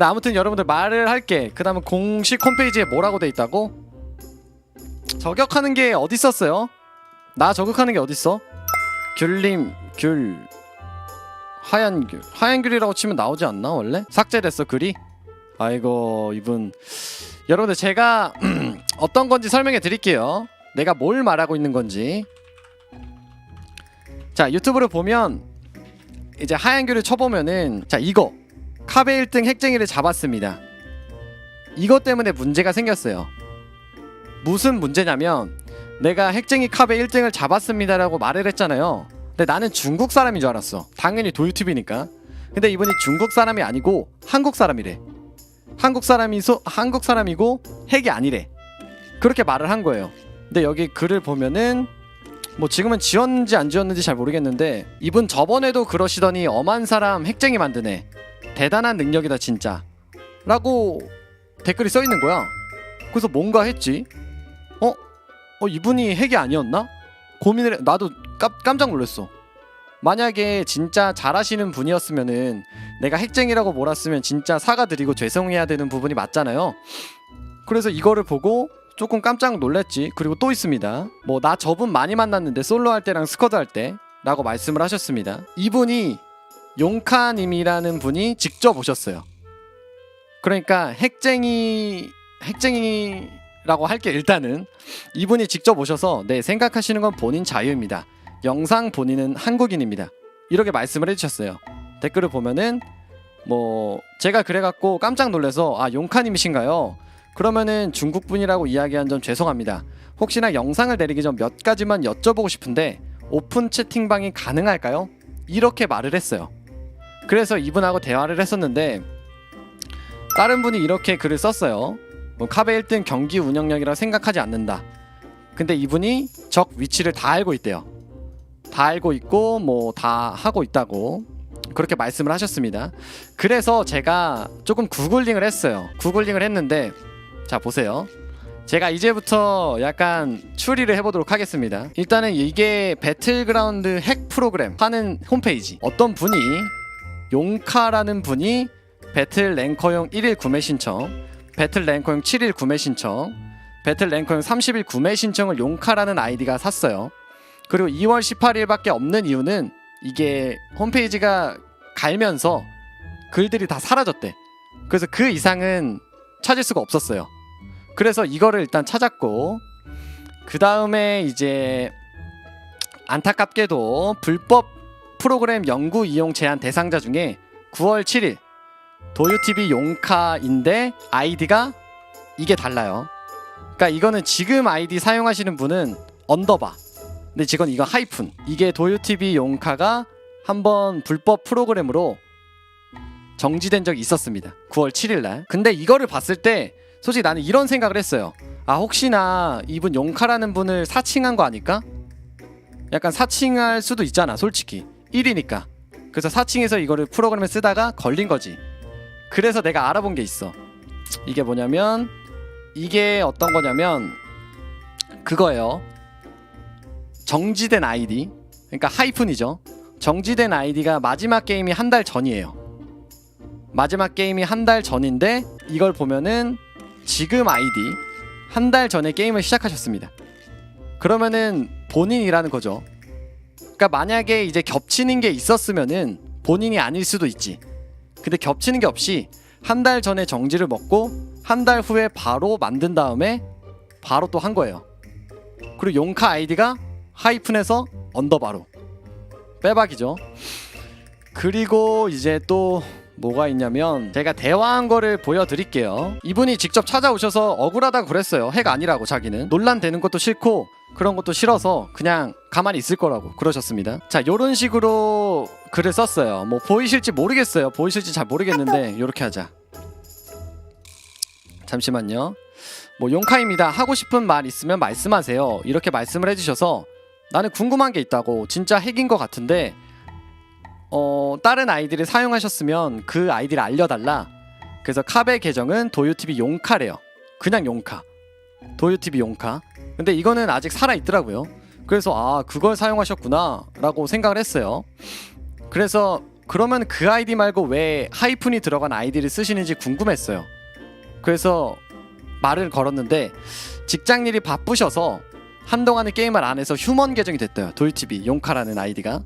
근데 아무튼 여러분들 말을 할게 그 다음에 공식 홈페이지에 뭐라고 돼 있다고? 저격하는 게 어디 있었어요? 나 저격하는 게 어디 있어? 귤림 귤 하얀 귤 하얀 귤이라고 치면 나오지 않나 원래? 삭제됐어 글이? 아이고 이분 여러분들 제가 어떤 건지 설명해 드릴게요 내가 뭘 말하고 있는 건지 자 유튜브를 보면 이제 하얀 귤을 쳐보면은 자 이거 카베 1등 핵쟁이를 잡았습니다. 이것 때문에 문제가 생겼어요. 무슨 문제냐면 내가 핵쟁이 카베 1등을 잡았습니다라고 말을 했잖아요. 근데 나는 중국 사람인 줄 알았어. 당연히 도유튜브니까. 근데 이분이 중국 사람이 아니고 한국 사람이래. 한국 사람이 소, 한국 사람이고 핵이 아니래. 그렇게 말을 한 거예요. 근데 여기 글을 보면은 뭐 지금은 지웠는지 안 지웠는지 잘 모르겠는데 이분 저번에도 그러시더니 엄한 사람 핵쟁이 만드네. 대단한 능력이다 진짜. 라고 댓글이 써 있는 거야. 그래서 뭔가 했지. 어? 어 이분이 핵이 아니었나? 고민을 해 나도 깜, 깜짝 놀랐어. 만약에 진짜 잘하시는 분이었으면은 내가 핵쟁이라고 몰았으면 진짜 사과드리고 죄송해야 되는 부분이 맞잖아요. 그래서 이거를 보고 조금 깜짝 놀랐지. 그리고 또 있습니다. 뭐 나 저분 많이 만났는데 솔로 할 때랑 스쿼드 할 때 라고 말씀을 하셨습니다. 이분이 용카님이라는 분이 직접 오셨어요. 그러니까 핵쟁이 핵쟁이라고 할 게 일단은 이분이 직접 오셔서 네 생각하시는 건 본인 자유입니다. 영상 본인은 한국인입니다. 이렇게 말씀을 해주셨어요. 댓글을 보면은 뭐 제가 그래갖고 깜짝 놀라서 아 용카님이신가요? 그러면은 중국 분이라고 이야기한 점 죄송합니다. 혹시나 영상을 내리기 전 몇 가지만 여쭤보고 싶은데 오픈 채팅방이 가능할까요? 이렇게 말을 했어요. 그래서 이분하고 대화를 했었는데 다른 분이 이렇게 글을 썼어요. 뭐 카베 1등 경기 운영력이라 생각하지 않는다. 근데 이분이 적 위치를 다 알고 있대요. 다 알고 있고 뭐 다 하고 있다고 그렇게 말씀을 하셨습니다. 그래서 제가 조금 구글링을 했어요. 구글링을 했는데 자 보세요. 제가 이제부터 약간 추리를 해보도록 하겠습니다. 일단은 이게 배틀그라운드 핵 프로그램 하는 홈페이지. 어떤 분이 용카라는 분이 배틀 랭커용 1일 구매 신청, 배틀 랭커용 7일 구매 신청, 배틀 랭커용 30일 구매 신청을 용카라는 아이디가 샀어요. 그리고 2월 18일밖에 없는 이유는 이게 홈페이지가 갈면서 글들이 다 사라졌대. 그래서 그 이상은 찾을 수가 없었어요. 그래서 이거를 일단 찾았고 그 다음에 이제 안타깝게도 불법 프로그램 연구 이용 제한 대상자 중에 9월 7일 도유TV 용카인데 아이디가 이게 달라요. 그러니까 이거는 지금 아이디 사용하시는 분은 언더바. 근데 지금 이거 하이픈. 이게 도유TV 용카가 한번 불법 프로그램으로 정지된 적이 있었습니다. 9월 7일 날. 근데 이거를 봤을 때 솔직히 나는 이런 생각을 했어요. 아 혹시나 이분 용카라는 분을 사칭한 거 아닐까? 약간 사칭할 수도 있잖아, 솔직히. 1위니까. 그래서 사칭해서 이거를 프로그램에 쓰다가 걸린 거지. 그래서 내가 알아본 게 있어. 이게 뭐냐면 이게 어떤 거냐면 그거예요. 정지된 아이디. 그러니까 하이픈이죠. 정지된 아이디가 마지막 게임이 한 달 전이에요. 마지막 게임이 한 달 전인데 이걸 보면은 지금 아이디 한 달 전에 게임을 시작하셨습니다. 그러면은 본인이라는 거죠. 그러니까 만약에 이제 겹치는 게 있었으면은 본인이 아닐 수도 있지. 근데 겹치는 게 없이 한 달 전에 정지를 먹고 한 달 후에 바로 만든 다음에 바로 또 한 거예요. 그리고 용카 아이디가 하이픈에서 언더바로 빼박이죠. 그리고 이제 또 뭐가 있냐면 제가 대화한 거를 보여드릴게요. 이분이 직접 찾아오셔서 억울하다고 그랬어요. 핵 아니라고 자기는 논란되는 것도 싫고 그런 것도 싫어서 그냥 가만히 있을 거라고 그러셨습니다. 자, 요런 식으로 글을 썼어요. 뭐 보이실지 모르겠어요. 보이실지 잘 모르겠는데 요렇게 하자. 잠시만요. 뭐 용카입니다. 하고 싶은 말 있으면 말씀하세요. 이렇게 말씀을 해주셔서 나는 궁금한 게 있다고 진짜 핵인 것 같은데 어 다른 아이디를 사용하셨으면 그 아이디를 알려달라. 그래서 카베 계정은 도요TV 용카래요. 그냥 용카. 도요TV 용카. 근데 이거는 아직 살아 있더라고요. 그래서 아 그걸 사용하셨구나 라고 생각을 했어요. 그래서 그러면 그 아이디 말고 왜 하이픈이 들어간 아이디를 쓰시는지 궁금했어요. 그래서 말을 걸었는데 직장 일이 바쁘셔서 한동안은 게임을 안 해서 휴먼 계정이 됐대요. 돌TV 용카라는 아이디가.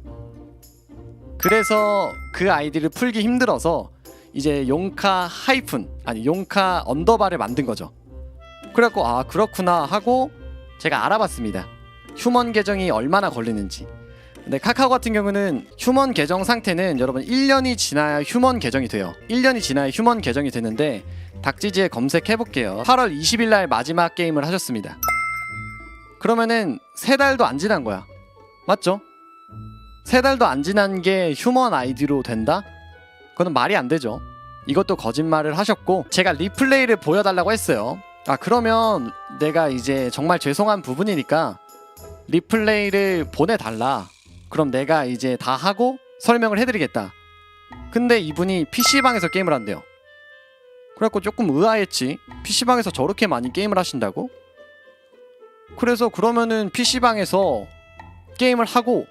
그래서 그 아이디를 풀기 힘들어서 이제 용카 하이픈 아니 용카 언더바를 만든 거죠. 그래갖고 아 그렇구나 하고 제가 알아봤습니다. 휴먼 계정이 얼마나 걸리는지. 근데 카카오 같은 경우는 휴먼 계정 상태는 여러분 1년이 지나야 휴먼 계정이 돼요. 1년이 지나야 휴먼 계정이 되는데 닥지지에 검색해 볼게요. 8월 20일 날 마지막 게임을 하셨습니다. 그러면은 세 달도 안 지난 거야. 맞죠? 세 달도 안 지난 게 휴먼 아이디로 된다? 그거는 말이 안 되죠. 이것도 거짓말을 하셨고 제가 리플레이를 보여달라고 했어요. 아 그러면 내가 이제 정말 죄송한 부분이니까 리플레이를 보내달라. 그럼 내가 이제 다 하고 설명을 해드리겠다. 근데 이분이 PC방에서 게임을 한대요. 그래갖고 조금 의아했지. PC방에서 저렇게 많이 게임을 하신다고? 그래서 그러면은 PC방에서 게임을 하고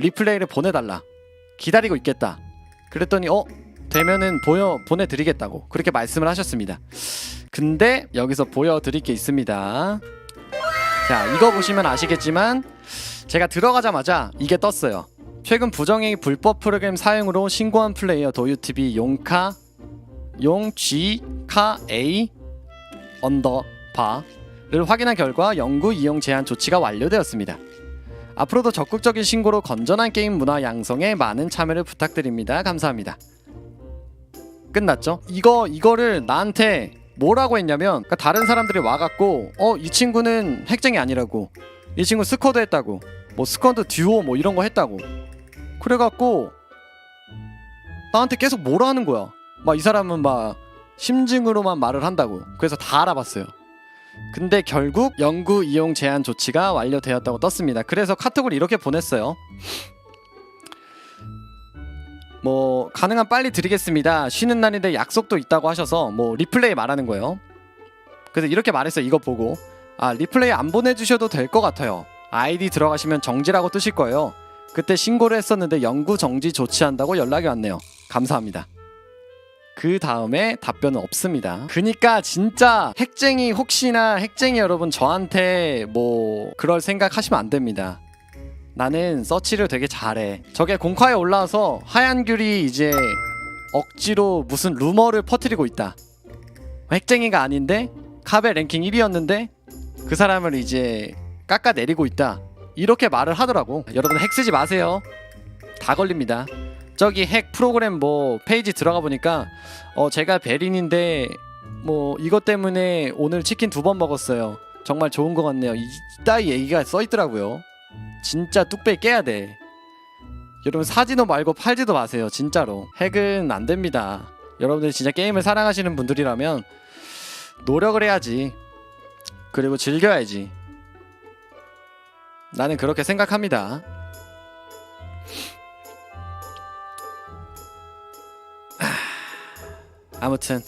리플레이를 보내달라. 기다리고 있겠다. 그랬더니 어 되면은 보여 보내드리겠다고 그렇게 말씀을 하셨습니다. 근데 여기서 보여드릴 게 있습니다. 자 이거 보시면 아시겠지만 제가 들어가자마자 이게 떴어요. 최근 부정행위 불법 프로그램 사용으로 신고한 플레이어 도유TV 용카 용G카 A 언더바를 확인한 결과 영구 이용 제한 조치가 완료되었습니다. 앞으로도 적극적인 신고로 건전한 게임 문화 양성에 많은 참여를 부탁드립니다. 감사합니다. 끝났죠? 이거 이거를 나한테 뭐라고 했냐면 그러니까 다른 사람들이 와갖고 어 이 친구는 핵쟁이 아니라고 이 친구 스쿼드 했다고 뭐 스쿼드 듀오 뭐 이런 거 했다고 그래갖고 나한테 계속 뭐라 하는 거야 막 이 사람은 막 심증으로만 말을 한다고 그래서 다 알아봤어요 근데 결국 영구 이용 제한 조치가 완료되었다고 떴습니다 그래서 카톡을 이렇게 보냈어요 뭐 가능한 빨리 드리겠습니다. 쉬는 날인데 약속도 있다고 하셔서 뭐 리플레이 말하는 거예요. 그래서 이렇게 말했어요. 이거 보고 아 리플레이 안 보내주셔도 될 것 같아요. 아이디 들어가시면 정지라고 뜨실 거예요. 그때 신고를 했었는데 영구 정지 조치한다고 연락이 왔네요. 감사합니다. 그 다음에 답변은 없습니다. 그니까 진짜 핵쟁이 혹시나 핵쟁이 여러분 저한테 뭐 그럴 생각 하시면 안 됩니다. 나는 서치를 되게 잘해. 저게 공카에 올라와서 하얀 귤이 이제 억지로 무슨 루머를 퍼뜨리고 있다. 핵쟁이가 아닌데 카베 랭킹 1위였는데 그 사람을 이제 깎아 내리고 있다. 이렇게 말을 하더라고. 여러분 핵 쓰지 마세요. 다 걸립니다. 저기 핵 프로그램 뭐 페이지 들어가 보니까 어 제가 베린인데 뭐 이것 때문에 오늘 치킨 두 번 먹었어요. 정말 좋은 것 같네요. 이 따위 얘기가 써 있더라고요. 진짜 뚝배기 깨야 돼. 여러분 사지도 말고 팔지도 마세요. 진짜로. 핵은 안 됩니다. 여러분들 진짜 게임을 사랑하시는 분들이라면 노력을 해야지. 그리고 즐겨야지. 나는 그렇게 생각합니다. 아무튼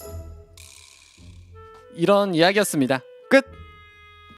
이런 이야기였습니다. 끝.